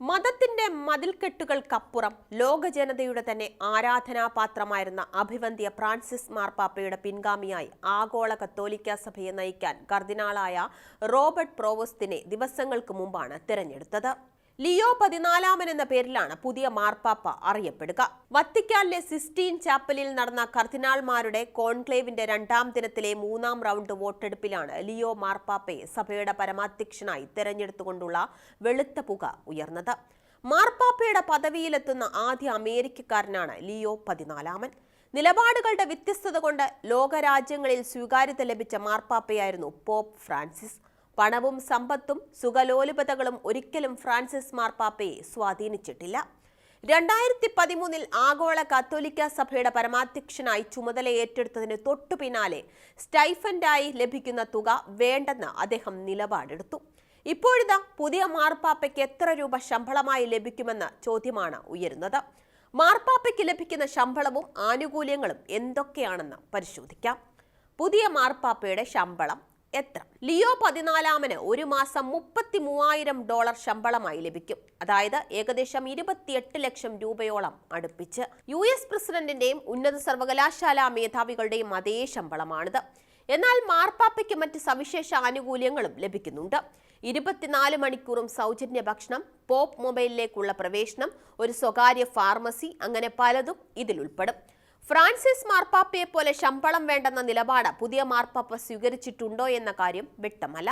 മതത്തിന്റെ മതിൽക്കെട്ടുകൾക്കപ്പുറം ലോക ജനതയുടെ തന്നെ ആരാധനാപാത്രമായിരുന്ന അഭിവന്ധ്യ ഫ്രാൻസിസ് മാർപ്പാപ്പയുടെ പിൻഗാമിയായി ആഗോള കത്തോലിക്ക സഭയെ നയിക്കാൻ കർദിനാളായ റോബർട്ട് പ്രോവോസ്തിനെ ദിവസങ്ങൾക്ക് മുമ്പാണ് തിരഞ്ഞെടുത്തത്. ലിയോ പതിനാലാമൻ എന്ന പേരിലാണ് പുതിയ മാർപ്പാപ്പ അറിയപ്പെടുക. വത്തിക്കാനിലെ സിസ്റ്റീൻ ചാപ്പലിൽ നടന്ന കർദിനാൾമാരുടെ കോൺക്ലേവിന്റെ രണ്ടാം ദിനത്തിലെ മൂന്നാം റൗണ്ട് വോട്ടെടുപ്പിലാണ് ലിയോ മാർപ്പാപ്പയെ സഭയുടെ പരമാധ്യക്ഷനായി തെരഞ്ഞെടുത്തുകൊണ്ടുള്ള വെളുത്ത പുക ഉയർന്നത്. മാർപ്പാപ്പയുടെ പദവിയിലെത്തുന്ന ആദ്യ അമേരിക്കക്കാരനാണ് ലിയോ പതിനാലാമൻ. നിലപാടുകളുടെ വ്യത്യസ്തത കൊണ്ട് ലോകരാജ്യങ്ങളിൽ സ്വീകാര്യത ലഭിച്ച മാർപ്പാപ്പയായിരുന്നു പോപ്പ് ഫ്രാൻസിസ്. പണവും സമ്പത്തും സുഖലോലുപതകളും ഒരിക്കലും ഫ്രാൻസിസ് മാർപ്പാപ്പയെ സ്വാധീനിച്ചിട്ടില്ല. രണ്ടായിരത്തി പതിമൂന്നിൽ ആഗോള കത്തോലിക്ക സഭയുടെ പരമാധ്യക്ഷനായി ചുമതല ഏറ്റെടുത്തതിന് തൊട്ടു പിന്നാലെ സ്റ്റൈഫൻഡായി ലഭിക്കുന്ന തുക വേണ്ടെന്ന് അദ്ദേഹം നിലപാടെടുത്തു. ഇപ്പോഴിതാ പുതിയ മാർപ്പാപ്പയ്ക്ക് എത്ര രൂപ ശമ്പളമായി ലഭിക്കുമെന്ന ചോദ്യമാണ് ഉയരുന്നത്. മാർപ്പാപ്പയ്ക്ക് ലഭിക്കുന്ന ശമ്പളവും ആനുകൂല്യങ്ങളും എന്തൊക്കെയാണെന്ന് പരിശോധിക്കാം. പുതിയ മാർപ്പാപ്പയുടെ ശമ്പളം എത്ര? ലിയോ പതിനാലാമന് ഒരു മാസം മുപ്പത്തി മൂവായിരം ഡോളർ ശമ്പളമായി ലഭിക്കും. അതായത് ഏകദേശം ഇരുപത്തിയെട്ട് ലക്ഷം രൂപയോളം അടുപ്പിച്ച്. യു എസ് പ്രസിഡന്റിന്റെയും ഉന്നത സർവകലാശാല മേധാവികളുടെയും അതേ ശമ്പളമാണിത്. എന്നാൽ മാർപ്പാപ്പയ്ക്ക് മറ്റ് സവിശേഷ ആനുകൂല്യങ്ങളും ലഭിക്കുന്നുണ്ട്. ഇരുപത്തിനാല് മണിക്കൂറും സൗജന്യ ഭക്ഷണം പോപ്പ് മൊബൈലിലേക്കുള്ള പ്രവേശനം ഒരു സ്വകാര്യ ഫാർമസി അങ്ങനെ പലതും ഇതിൽ ഉൾപ്പെടും ഫ്രാൻസിസ് മാർപ്പാപ്പയെ പോലെ ശമ്പളം വേണ്ടെന്ന നിലപാട് പുതിയ മാർപ്പാപ്പ സ്വീകരിച്ചിട്ടുണ്ടോ എന്ന കാര്യം വ്യക്തമല്ല.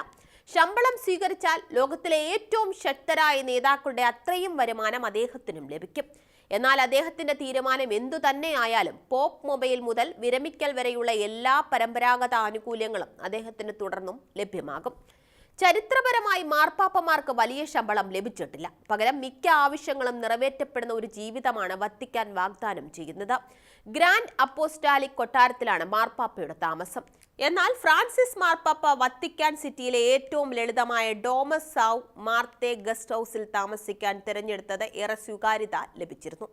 ശമ്പളം സ്വീകരിച്ചാൽ ലോകത്തിലെ ഏറ്റവും ശക്തരായ നേതാക്കളുടെ അത്രയും വരുമാനം അദ്ദേഹത്തിനും ലഭിക്കും. എന്നാൽ അദ്ദേഹത്തിന്റെ തീരുമാനം എന്തു തന്നെയായാലും പോപ്പ് മൊബൈൽ മുതൽ വിരമിക്കൽ വരെയുള്ള എല്ലാ പരമ്പരാഗത ആനുകൂല്യങ്ങളും അദ്ദേഹത്തിന് തുടർന്നും ലഭ്യമാകും. ചരിത്രപരമായി മാർപ്പാപ്പമാർക്ക് വലിയ ശമ്പളം ലഭിച്ചിട്ടില്ല. പകരം മിക്ക ആവശ്യങ്ങളും നിറവേറ്റപ്പെടുന്ന ഒരു ജീവിതമാണ് വത്തിക്കാൻ വാഗ്ദാനം ചെയ്യുന്നത്. ഗ്രാൻഡ് അപ്പോസ്റ്റാലിക് കൊട്ടാരത്തിലാണ് മാർപ്പാപ്പയുടെ താമസം. എന്നാൽ ഫ്രാൻസിസ് മാർപ്പാപ്പ വത്തിക്കാൻ സിറ്റിയിലെ ഏറ്റവും ലളിതമായ ഡോമസ് സാവ് മാർത്തെ ഗസ്റ്റ് ഹൗസിൽ താമസിക്കാൻ തിരഞ്ഞെടുത്തത് ഏറെ സ്വീകാര്യത ലഭിച്ചിരുന്നു.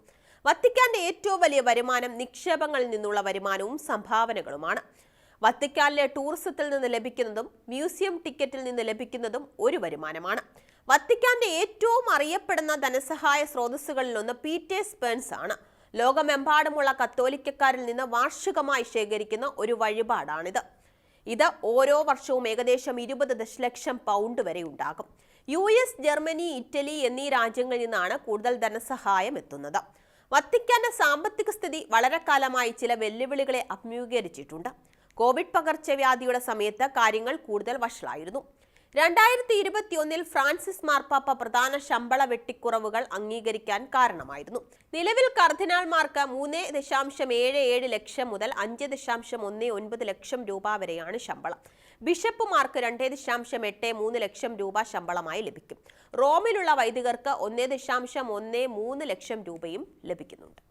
വത്തിക്കാന്റെ ഏറ്റവും വലിയ വരുമാനം നിക്ഷേപങ്ങളിൽ നിന്നുള്ള വരുമാനവും സംഭാവനകളുമാണ്. വത്തിക്കാനിലെ ടൂറിസത്തിൽ നിന്ന് ലഭിക്കുന്നതും മ്യൂസിയം ടിക്കറ്റിൽ നിന്ന് ലഭിക്കുന്നതും ഒരു വരുമാനമാണ്. വത്തിക്കാന്റെ ഏറ്റവും അറിയപ്പെടുന്ന ധനസഹായ സ്രോതസ്സുകളിലൊന്ന് ടെ സ്പേൺസ് ആണ്. ലോകമെമ്പാടുമുള്ള കത്തോലിക്കക്കാരിൽ നിന്ന് വാർഷികമായി ശേഖരിക്കുന്ന ഒരു വഴിപാടാണിത്. ഇത് ഓരോ വർഷവും ഏകദേശം ഇരുപത് ദശലക്ഷം പൗണ്ട് വരെ ഉണ്ടാകും. യു എസ് ജർമ്മനി ഇറ്റലി എന്നീ രാജ്യങ്ങളിൽ നിന്നാണ് കൂടുതൽ ധനസഹായം എത്തുന്നത്. വത്തിക്കാന്റെ സാമ്പത്തിക സ്ഥിതി വളരെ കാലമായി ചില വെല്ലുവിളികളെ അഭിമുഖീകരിച്ചിട്ടുണ്ട്. കോവിഡ് പകർച്ചവ്യാധിയുടെ സമയത്ത് കാര്യങ്ങൾ കൂടുതൽ വഷളായിരുന്നു. രണ്ടായിരത്തി ഇരുപത്തിയൊന്നിൽ ഫ്രാൻസിസ് മാർപ്പാപ്പ പ്രധാന ശമ്പള വെട്ടിക്കുറവുകൾ അംഗീകരിക്കാൻ കാരണമായിരുന്നു. നിലവിൽ കർദിനാൾമാർക്ക് മൂന്ന് ദശാംശം ഏഴ് ഏഴ് ലക്ഷം മുതൽ അഞ്ച് ദശാംശം ഒന്ന് ഒൻപത് ലക്ഷം രൂപ വരെയാണ് ശമ്പളം. ബിഷപ്പുമാർക്ക് രണ്ട് ദശാംശം എട്ട് മൂന്ന് ലക്ഷം രൂപ ശമ്പളമായി ലഭിക്കും. റോമിലുള്ള വൈദികർക്ക് ഒന്ന് ദശാംശം ഒന്ന് മൂന്ന് ലക്ഷം രൂപയും ലഭിക്കുന്നുണ്ട്.